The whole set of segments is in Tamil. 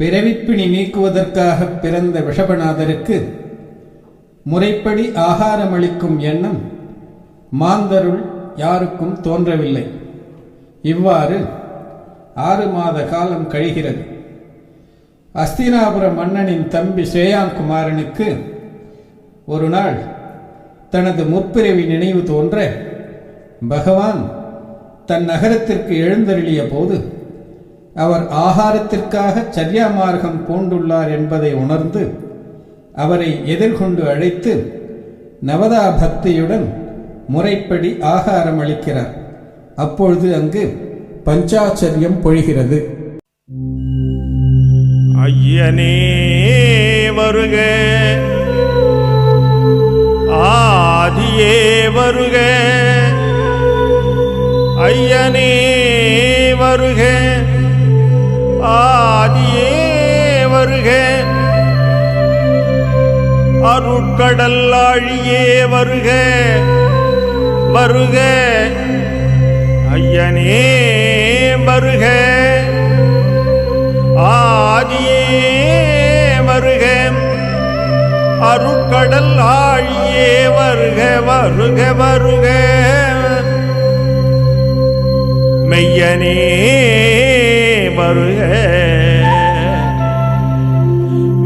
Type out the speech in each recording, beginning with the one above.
பிறவிப்பிணி நீக்குவதற்காக பிறந்த விஷபநாதருக்கு முறைப்படி ஆகாரமளிக்கும் எண்ணம் மாந்தருள் யாருக்கும் தோன்றவில்லை. இவ்வாறு ஆறு மாத காலம் கழிகிறது. அஸ்தினாபுர மன்னனின் தம்பி ஸ்ரேயாங்குமாரனுக்கு ஒரு நாள் தனது முற்பிறவி நினைவு தோன்ற பகவான் தன் நகரத்திற்கு எழுந்தருளிய போது அவர் ஆகாரத்திற்காக சரியா மார்க்கம் பூண்டுள்ளார் என்பதை உணர்ந்து அவரை எதிர்கொண்டு அழைத்து நவதா பக்தியுடன் முறைப்படி ஆகாரம் அளிக்கிறார் அப்பொழுது அங்கு பஞ்சாச்சரியம் பொழிகிறது. ஐயனே வருக. ஆதியே வருக. ஐயனே வருக. ஆதியே வருக. அருட்கடல் ஆழியே வருக. வருக. ஐயனே வருக. ஆதியே வருக. அருட்கடல் ஆழியே வருக வருக வருக. மெய்யனே வருக.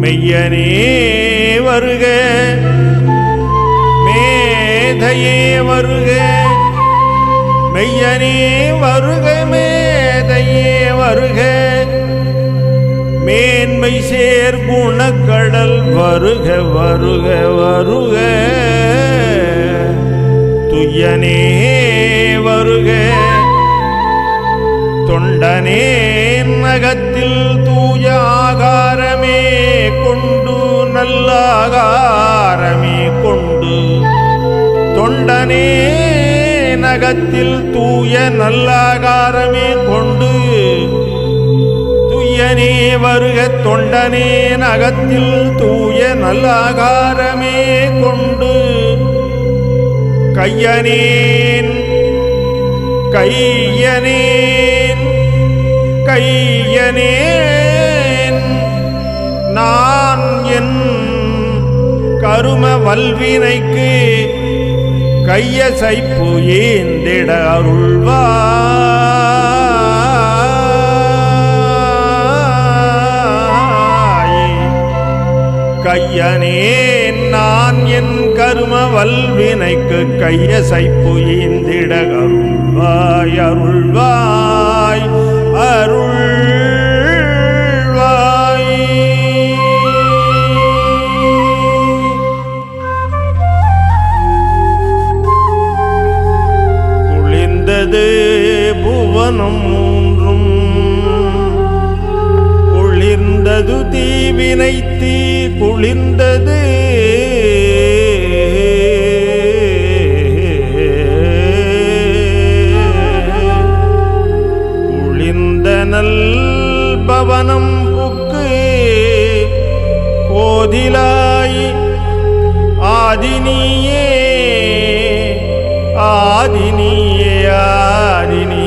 மெய்யனே வருக. மேதையே வருக. மெய்யனே வருக. மேதையே வருக. மேன்மை சேர் குணக்கடல் வருக வருக வருக. துயனே வருக. தொண்டனே நகத்தில் தூய ஆகாரமே கொண்டு நல்ல ஆகாரமே கொண்டு. தொண்டனே நகத்தில் தூய நல்லாகாரமே கொண்டு. துய்யனே வருக தொண்டனே நகத்தில் தூய நல்லாகாரமே கொண்டு. கையனேன் கையனேன் கையனேன். நான் என் கரும வல்வினைக்கு கையசைப்பு ஏந்திட அருள்வாய். கையனேன் நான் என் கரும வல்வினைக்கு கையசைப்பு ஏந்திட அருள்வாய் அருள்வாய். நினைத்தி குளிர்ந்தது. குளிர்ந்த நல் பவனம் புக்கு கோதிலாய் ஆதினியே ஆதினியே ஆதினி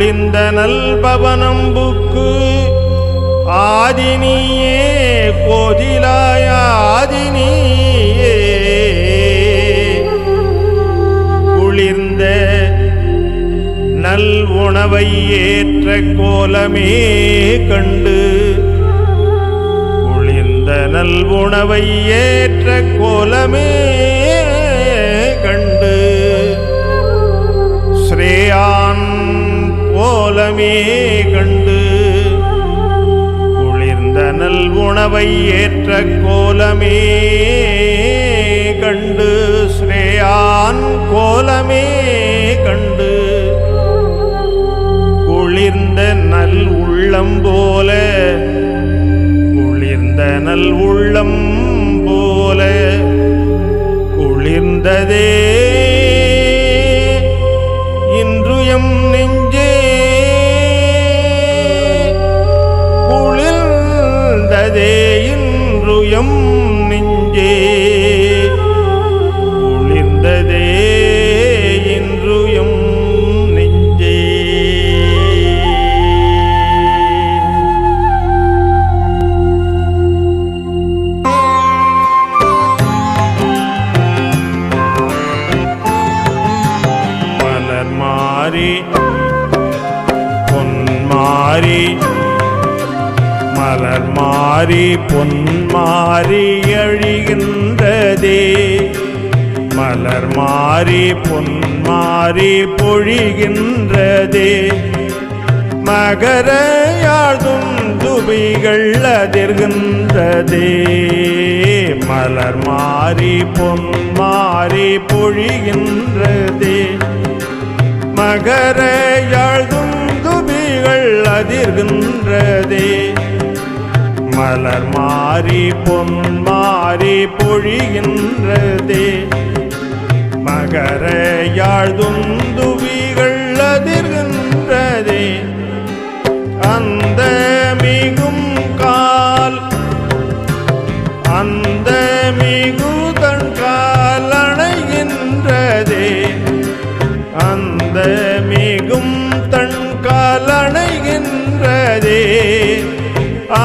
குளிந்த நல்பவனம்புக்கு ஆதினியே கோதிலாய ஆதினியே. குளிர்ந்த நல் உணவை ஏற்ற கோலமே கண்டு குளிர்ந்த நல் உணவை ஏற்ற கோலமே கண்டு ஸ்ரேயா கோலமே கண்டு குளிர்ந்த நல் உணவை ஏற்ற கோலமே கண்டு ஸ்ரேயான் கோலமே கண்டு குளிர்ந்த நல் உள்ளம் போல குளிர்ந்த நல் உள்ளம் போல குளிர்ந்ததே மாறி மலர் மாறி பொன் மாறி அழிகின்றதே மலர் மாறி பொன் மாறி பொழிகின்றதே. மகர யாழ்தும் துபிகள் அதிர்கின்றதே. மலர் மாறி பொன் மாறி பொழிகின்றதே. மகர யாழ்தும் துபிகள் அதிர்கின்றதே மலர் மாறி பொன் மாறி பொழிகின்றதே. மகர யாழ்தும்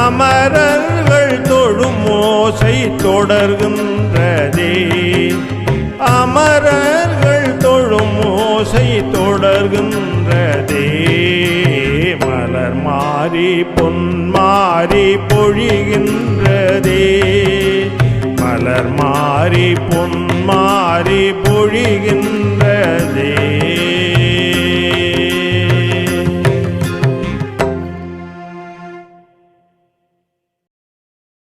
அமரர்கள் தொழும் ஓசை தொடர்கின்றதே. அமரர்கள் தொழும் ஓசை தொடர்கின்றதே. மலர் மாறி பொன் பொழிகின்றதே. மலர் மாறி பொன் பொழிகின்றதே.